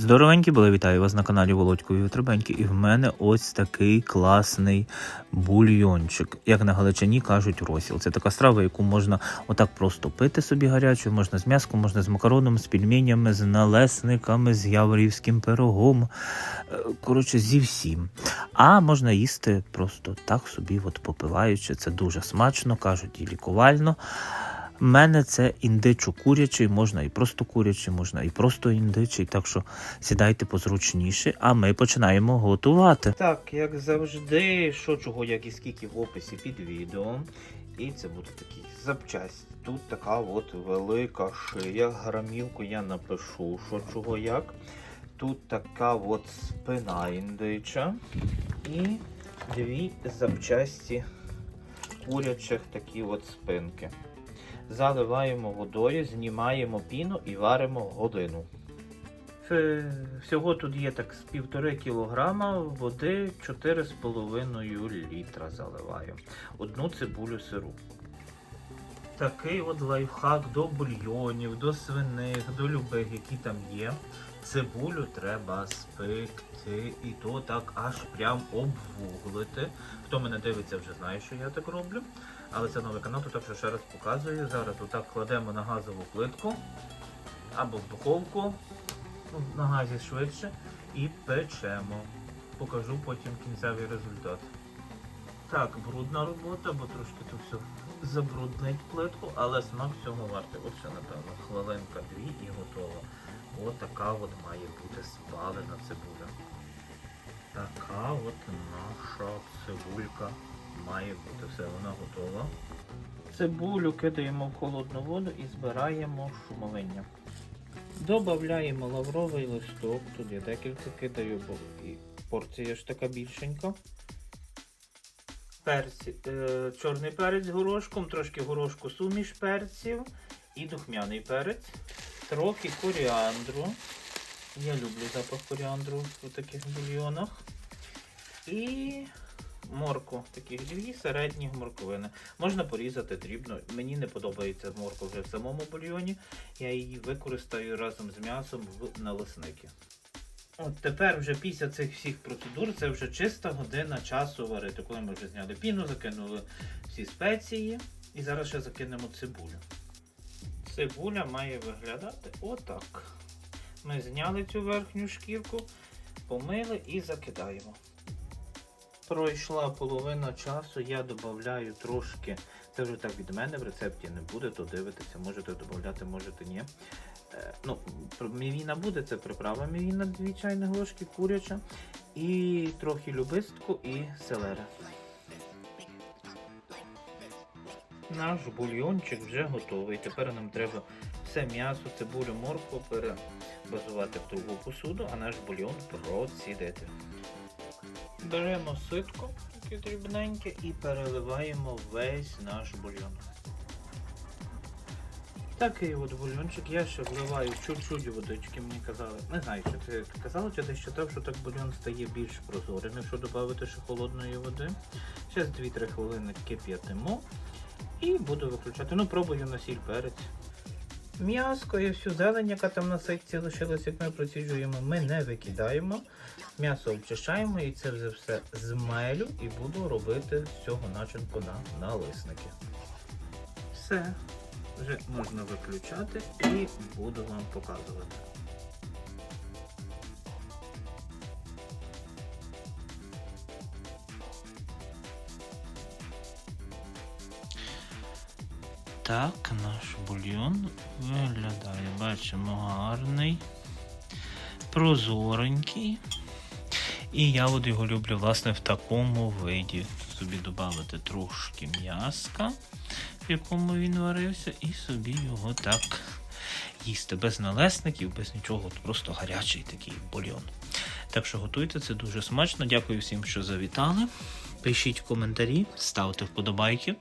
Здоровенькі були, вітаю вас на каналі Володькові Витребеньки. І в мене ось такий класний бульйончик. Як на Галичині кажуть, розсіл. Це така страва, яку можна отак просто пити собі гарячу, можна з м'яском, можна з макароном, з пельменями, з налесниками, з яворівським пирогом. Е, Коротше, зі всім. А можна їсти просто так собі, от попиваючи. Це дуже смачно, кажуть, і лікувально. У мене це індичо курячий, можна і просто курячий, можна і просто індичий. Так що сідайте позручніше, а ми починаємо готувати. Так, як завжди, що чого, як і скільки в описі під відео. І це буде такі запчасті. Тут така от велика шия. Грамівку я напишу, що чого як. Тут така от спина індича. І дві запчасті курячих такі от спинки. Заливаємо водою, знімаємо піну і варимо годину. Це- Всього тут є так з півтори кілограма води 4,5 літра заливаю. Одну цибулю сиру. Такий от лайфхак до бульйонів, до свиних, до любих, які там є. Цибулю треба спекти і то так аж прям обвуглити. Хто мене дивиться, вже знає, що я так роблю. Але це новий канал, то так що ще раз показую. Зараз отак кладемо на газову плитку або в духовку, ну, на газі швидше, і печемо. Покажу потім кінцевий результат. Так, брудна робота, бо трошки тут все забруднить плитку, але смак цього вартий. От напевно, хвилинка-дві і готово. От така от має бути спалена цибуля. Така от наша цибулька має бути. Все, вона готова. Цибулю кидаємо в холодну воду і збираємо шумовиння. Добавляємо лавровий листок, тут я декілька кидаю, бо порція ж така більшенька. Перці, е, чорний перець з горошком, трошки горошку суміш перців і духмяний перець, трохи коріандру. Я люблю запах коріандру у таких бульйонах. І морку, таких дві середні морковини. Можна порізати дрібно. Мені не подобається морква вже в самому бульйоні. Я її використаю разом з м'ясом в налисники. От тепер вже після цих всіх процедур це вже чиста година часу варити. Коли ми вже зняли піну, закинули всі спеції і зараз ще закинемо цибулю. Цибуля має виглядати отак. Ми зняли цю верхню шкірку, помили і закидаємо. Пройшла половина часу, я додаю трошки, це вже так від мене в рецепті не буде, то дивитися, можете додати, можете ні. Ну, мівіна буде, це приправа мівіна, 2 чайні ложки куряча, і трохи любистку і селера. Наш бульйончик вже готовий. Тепер нам треба все м'ясо, цибулю, моркву перебазувати в другу посуду, а наш бульйон процідити. Беремо ситко, таке дрібненьке, і переливаємо весь наш бульйон. Такий от бульйончик, я ще вливаю чуть-чуть водички, мені казали. Не знаю, що це казали, чи десь читав, що так бульйон стає більш прозорим, якщо додати ще холодної води. Зараз 2-3 хвилини кип'ятимо і буду виключати. Ну, пробую на сіль перець. М'яско і всю зелень, яка там на ситці лишилась, як ми проціджуємо, ми не викидаємо. М'ясо обчищаємо і це вже все змелю і буду робити з цього начинку на налисники. Все, вже можна виключати і буду вам показувати. Так, наш бульйон виглядає, бачимо, гарний, прозоренький. І я от його люблю, власне, в такому виді. Собі додати трошки м'яска, в якому він варився, і собі його так їсти. Без налесників, без нічого, просто гарячий такий бульйон. Так що готуйте, це дуже смачно. Дякую всім, що завітали. Пишіть коментарі, ставте вподобайки.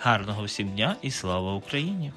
Гарного всім дня і слава Україні!